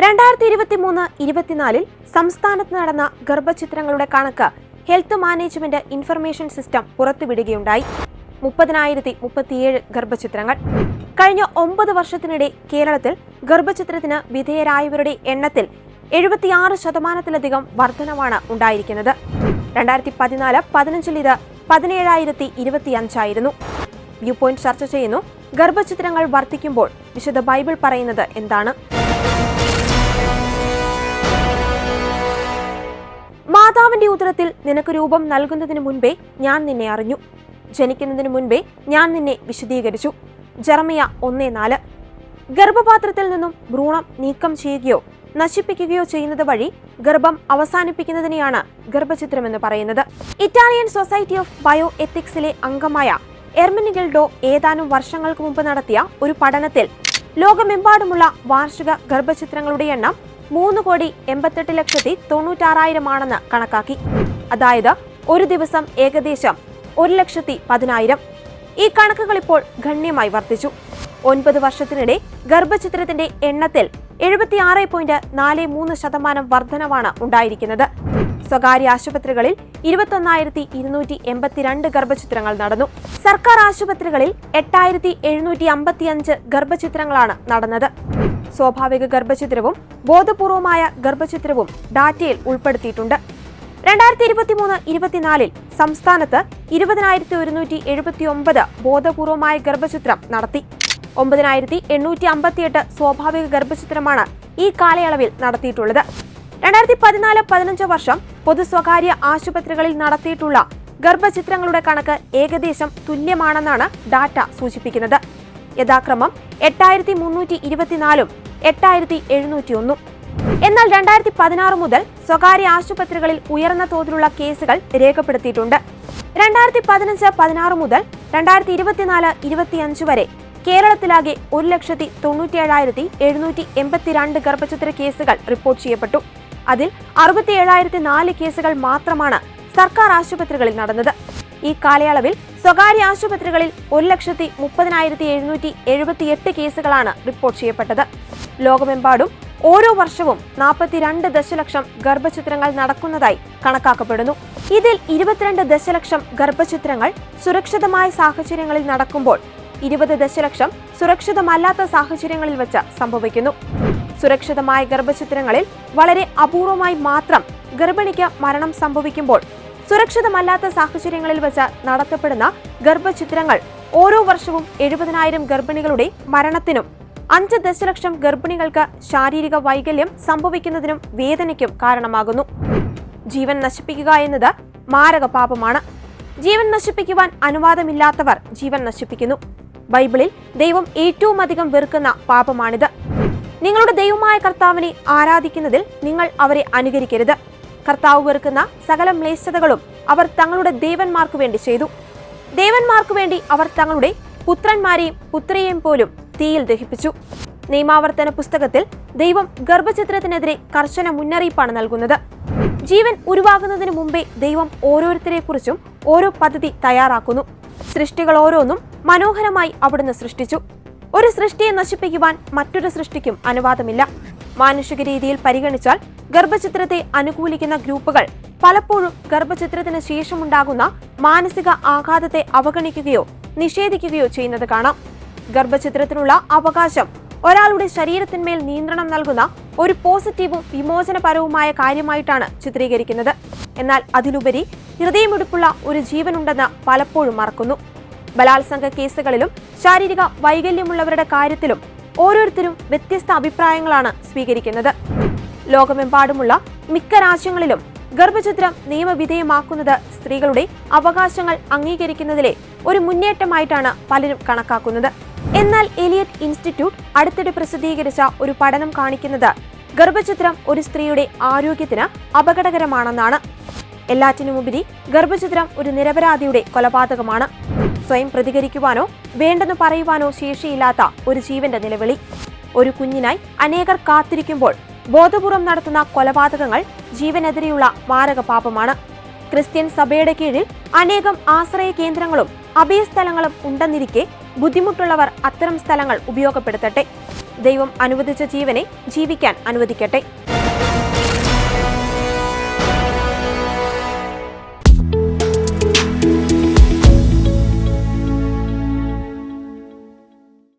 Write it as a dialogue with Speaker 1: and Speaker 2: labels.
Speaker 1: രണ്ടായിരത്തി ഇരുപത്തി മൂന്ന് ഇരുപത്തിനാലിൽ സംസ്ഥാനത്ത് നടന്ന ഗർഭചിത്രങ്ങളുടെ കണക്ക് ഹെൽത്ത് മാനേജ്മെന്റ് ഇൻഫർമേഷൻ സിസ്റ്റം പുറത്തുവിടുകയുണ്ടായി. മുപ്പതിനായിരത്തി മുപ്പത്തിയേഴ് ഗർഭചിത്രങ്ങൾ. കഴിഞ്ഞ ഒമ്പത് വർഷത്തിനിടെ കേരളത്തിൽ ഗർഭചിത്രത്തിന് വിധേയരായവരുടെ എണ്ണത്തിൽ എഴുപത്തിയാറ് ശതമാനത്തിലധികം വർധനമാണ് ഉണ്ടായിരിക്കുന്നത്. രണ്ടായിരത്തി പതിനാല് പതിനഞ്ചിൽ ഇത് പതിനേഴായിരത്തി ഇരുപത്തിയഞ്ചായിരുന്നു വ്യൂ പോയിന്റ് ചർച്ച ചെയ്യുന്നു. ഗർഭചിത്രങ്ങൾ വർദ്ധിക്കുമ്പോൾ വിശുദ്ധ ബൈബിൾ പറയുന്നത് എന്താണ്? മാതാവിന്റെ ഉദരത്തിൽ നിനക്ക് രൂപം നൽകുന്നതിന് മുൻപേ ഞാൻ നിന്നെ അറിഞ്ഞു. ജനിക്കുന്നതിന് മുൻപേ ഞാൻ നിന്നെ വിശദീകരിച്ചു. ജർമിയ ഒന്നേ നാല്. ഗർഭപാത്രത്തിൽ നിന്നും ഭ്രൂണം നീക്കം ചെയ്യുകയോ നശിപ്പിക്കുകയോ ചെയ്യുന്നത് വഴി ഗർഭം അവസാനിപ്പിക്കുന്നതിനെയാണ് ഗർഭചിത്രമെന്ന് പറയുന്നത്. ഇറ്റാലിയൻ സൊസൈറ്റി ഓഫ് ബയോ എത്തിക്സിലെ അംഗമായ എർമിനിഗൽഡോ ഏതാനും വർഷങ്ങൾക്ക് മുമ്പ് നടത്തിയ ഒരു പഠനത്തിൽ ലോകമെമ്പാടുമുള്ള വാർഷിക ഗർഭചിത്രങ്ങളുടെ എണ്ണം മൂന്ന് കോടി എൺപത്തെട്ട് ലക്ഷത്തി തൊണ്ണൂറ്റാറായിരമാണെന്ന് കണക്കാക്കി. അതായത് ഒരു ദിവസം ഏകദേശം ഒരു ലക്ഷത്തി പതിനായിരം. ഈ കണക്കുകൾ ഇപ്പോൾ ഗണ്യമായി വർദ്ധിച്ചു. ഒൻപത് വർഷത്തിനിടെ ഗർഭചിത്രത്തിന്റെ എണ്ണത്തിൽ എഴുപത്തിയാറ് പോയിന്റ് നാല് മൂന്ന് ശതമാനം വർധനവാണ് ഉണ്ടായിരിക്കുന്നത്. സ്വകാര്യ ആശുപത്രികളിൽ ഇരുപത്തൊന്നായിരത്തി ഇരുന്നൂറ്റി എൺപത്തിരണ്ട് ഗർഭചിത്രങ്ങൾ നടന്നു. സർക്കാർ ആശുപത്രികളിൽ എട്ടായിരത്തി എഴുന്നൂറ്റി അമ്പത്തിയഞ്ച് ഗർഭചിത്രങ്ങളാണ് നടന്നത്. സ്വാഭാവിക ഗർഭചിത്രവും ബോധപൂർവമായ ഗർഭചിത്രവും ഡാറ്റയിൽ ഉൾപ്പെടുത്തിയിട്ടുണ്ട്. രണ്ടായിരത്തി ഇരുപത്തി മൂന്ന് ഇരുപത്തിനാലിൽ സംസ്ഥാനത്ത് ഇരുപതിനായിരത്തി ഒരുന്നൂറ്റി എഴുപത്തി ഒമ്പത് ബോധപൂർവമായ ഗർഭചിത്രം നടത്തി. ഒമ്പതിനായിരത്തി എണ്ണൂറ്റി അമ്പത്തിയെട്ട് സ്വാഭാവിക ഗർഭചിത്രമാണ് ഈ കാലയളവിൽ നടത്തിയിട്ടുള്ളത്. രണ്ടായിരത്തി പതിനാല് പതിനഞ്ച് വർഷം പൊതു സ്വകാര്യ ആശുപത്രികളിൽ നടത്തിയിട്ടുള്ള ഗർഭചിത്രങ്ങളുടെ കണക്ക് ഏകദേശം തുല്യമാണെന്നാണ് ഡാറ്റ സൂചിപ്പിക്കുന്നത്. യഥാക്രമം എട്ടായിരത്തി മുന്നൂറ്റി ഇരുപത്തിനാലും എട്ടായിരത്തി എഴുന്നൂറ്റി ഒന്നും എന്നാൽ രണ്ടായിരത്തി പതിനാറ് മുതൽ സ്വകാര്യ ആശുപത്രികളിൽ ഉയർന്ന തോതിലുള്ള കേസുകൾ രേഖപ്പെടുത്തിയിട്ടുണ്ട്. രണ്ടായിരത്തി പതിനഞ്ച് പതിനാറ് മുതൽ രണ്ടായിരത്തി ഇരുപത്തിനാല് ഇരുപത്തിയഞ്ച് വരെ കേരളത്തിലാകെ ഒരു ലക്ഷത്തി തൊണ്ണൂറ്റിയേഴായിരത്തി എഴുന്നൂറ്റി എൺപത്തിരണ്ട് ഗർഭചിത്ര കേസുകൾ റിപ്പോർട്ട് ചെയ്യപ്പെട്ടു. അതിൽ അറുപത്തി ഏഴായിരത്തി നാല് കേസുകൾ മാത്രമാണ് സർക്കാർ ആശുപത്രികളിൽ നടന്നത്. ഈ കാലയളവിൽ സ്വകാര്യ ആശുപത്രികളിൽ ഒരു ലക്ഷത്തി മുപ്പതിനായിരത്തി എഴുന്നൂറ്റി എഴുപത്തിയെട്ട് കേസുകളാണ് റിപ്പോർട്ട് ചെയ്യപ്പെട്ടത്. ലോകമെമ്പാടും ഓരോ വർഷവും നാൽപ്പത്തിരണ്ട് ദശലക്ഷം ഗർഭചിത്രങ്ങൾ നടക്കുന്നതായി കണക്കാക്കപ്പെടുന്നു. ഇതിൽ ഇരുപത്തിരണ്ട് ദശലക്ഷം ഗർഭചിത്രങ്ങൾ സുരക്ഷിതമായ സാഹചര്യങ്ങളിൽ നടക്കുമ്പോൾ ഇരുപത് ദശലക്ഷം സുരക്ഷിതമല്ലാത്ത സാഹചര്യങ്ങളിൽ വെച്ച് സംഭവിക്കുന്നു. സുരക്ഷിതമായ ഗർഭചിത്രങ്ങളിൽ വളരെ അപൂർവമായി മാത്രം ഗർഭിണിക്ക് മരണം സംഭവിക്കുമ്പോൾ സുരക്ഷിതമല്ലാത്ത സാഹചര്യങ്ങളിൽ വെച്ച് നടത്തപ്പെടുന്ന ഗർഭചിത്രങ്ങൾ ഓരോ വർഷവും എഴുപതിനായിരം ഗർഭിണികളുടെ മരണത്തിനും അഞ്ച് ദശലക്ഷം ഗർഭിണികൾക്ക് ശാരീരിക വൈകല്യം സംഭവിക്കുന്നതിനും വേദനയ്ക്കും കാരണമാകുന്നു. ജീവൻ നശിപ്പിക്കുക എന്നത് മാരക പാപമാണ്. ജീവൻ നശിപ്പിക്കുവാൻ അനുവാദമില്ലാത്തവർ ജീവൻ നശിപ്പിക്കുന്നു. ബൈബിളിൽ ദൈവം ഏറ്റവും അധികം വെറുക്കുന്ന പാപമാണിത്. നിങ്ങളുടെ ദൈവമായ കർത്താവിനെ ആരാധിക്കുന്നതിൽ നിങ്ങൾ അവരെ അനുകരിക്കരുത്. കർത്താവ് വെറുക്കുന്ന സകല മ്ലേച്ഛതകളും അവർ തങ്ങളുടെ ദേവന്മാർക്ക് വേണ്ടി ചെയ്തു. ദേവന്മാർക്ക് വേണ്ടി അവർ തങ്ങളുടെ പുത്രന്മാരെയും പുത്രിയെയും പോലും തീയിൽ ദഹിപ്പിച്ചു. നിയമാവർത്തന പുസ്തകത്തിൽ ദൈവം ഗർഭചിത്രത്തിനെതിരെ കർശന മുന്നറിയിപ്പാണ് നൽകുന്നത്. ജീവൻ ഉരുവാകുന്നതിന് മുമ്പേ ദൈവം ഓരോരുത്തരെക്കുറിച്ചും ഓരോ പദ്ധതി തയ്യാറാക്കുന്നു. സൃഷ്ടികൾ ഓരോന്നും മനോഹരമായി അവിടുന്ന് സൃഷ്ടിച്ചു. ഒരു സൃഷ്ടിയെ നശിപ്പിക്കുവാൻ മറ്റൊരു സൃഷ്ടിക്കും അനുവാദമില്ല. മാനുഷിക രീതിയിൽ പരിഗണിച്ചാൽ ഗർഭചിത്രത്തെ അനുകൂലിക്കുന്ന ഗ്രൂപ്പുകൾ പലപ്പോഴും ഗർഭചിത്രത്തിന് ശേഷമുണ്ടാകുന്ന മാനസിക ആഘാതത്തെ അവഗണിക്കുകയോ നിഷേധിക്കുകയോ ചെയ്യുന്നത് കാണാം. ഗർഭചിത്രത്തിനുള്ള അവകാശം ഒരാളുടെ ശരീരത്തിന്മേൽ നിയന്ത്രണം നൽകുന്ന ഒരു പോസിറ്റീവും വിമോചനപരവുമായ കാര്യമായിട്ടാണ് ചിത്രീകരിക്കുന്നത്. എന്നാൽ അതിലുപരി ഹൃദയമിടിപ്പുള്ള ഒരു ജീവനുണ്ടെന്ന് പലപ്പോഴും മറക്കുന്നു. ബലാത്സംഗ കേസുകളിലും ശാരീരിക വൈകല്യമുള്ളവരുടെ കാര്യത്തിലും ഓരോരുത്തരും വ്യത്യസ്ത അഭിപ്രായങ്ങളാണ് സ്വീകരിക്കുന്നത്. ലോകമെമ്പാടുമുള്ള മിക്ക രാജ്യങ്ങളിലും ഗർഭചിത്രം നിയമവിധേയമാക്കുന്നത് സ്ത്രീകളുടെ അവകാശങ്ങൾ അംഗീകരിക്കുന്നതിലെ ഒരു മുന്നേറ്റമായിട്ടാണ് പലരും കണക്കാക്കുന്നത്. എന്നാൽ എലിയറ്റ് ഇൻസ്റ്റിറ്റ്യൂട്ട് അടുത്തിടെ പ്രസിദ്ധീകരിച്ച ഒരു പഠനം കാണിക്കുന്നത് ഗർഭചിത്രം ഒരു സ്ത്രീയുടെ ആരോഗ്യത്തിന് അപകടകരമാണെന്നാണ്. എല്ലാറ്റിനുമുപരി ഗർഭചിത്രം ഒരു നിരപരാധിയുടെ കൊലപാതകമാണ്. സ്വയം പ്രതികരിക്കുവാനോ വേണ്ടെന്ന് പറയുവാനോ ശേഷിയില്ലാത്ത ഒരു ജീവന്റെ നിലവിളി. ഒരു കുഞ്ഞിനായി അനേകർ കാത്തിരിക്കുമ്പോൾ ബോധപൂർവം നടത്തുന്ന കൊലപാതകങ്ങൾ ജീവനെതിരെയുള്ള മാരക പാപമാണ്. ക്രിസ്ത്യൻ സഭയുടെ കീഴിൽ അനേകം ആശ്രയ കേന്ദ്രങ്ങളും അഭയസ്ഥലങ്ങളും ഉണ്ടെന്നിരിക്കെ ബുദ്ധിമുട്ടുള്ളവർ അത്തരം സ്ഥലങ്ങൾ ഉപയോഗപ്പെടുത്തട്ടെ. ദൈവം അനുവദിച്ച ജീവനെ ജീവിക്കാൻ അനുവദിക്കട്ടെ.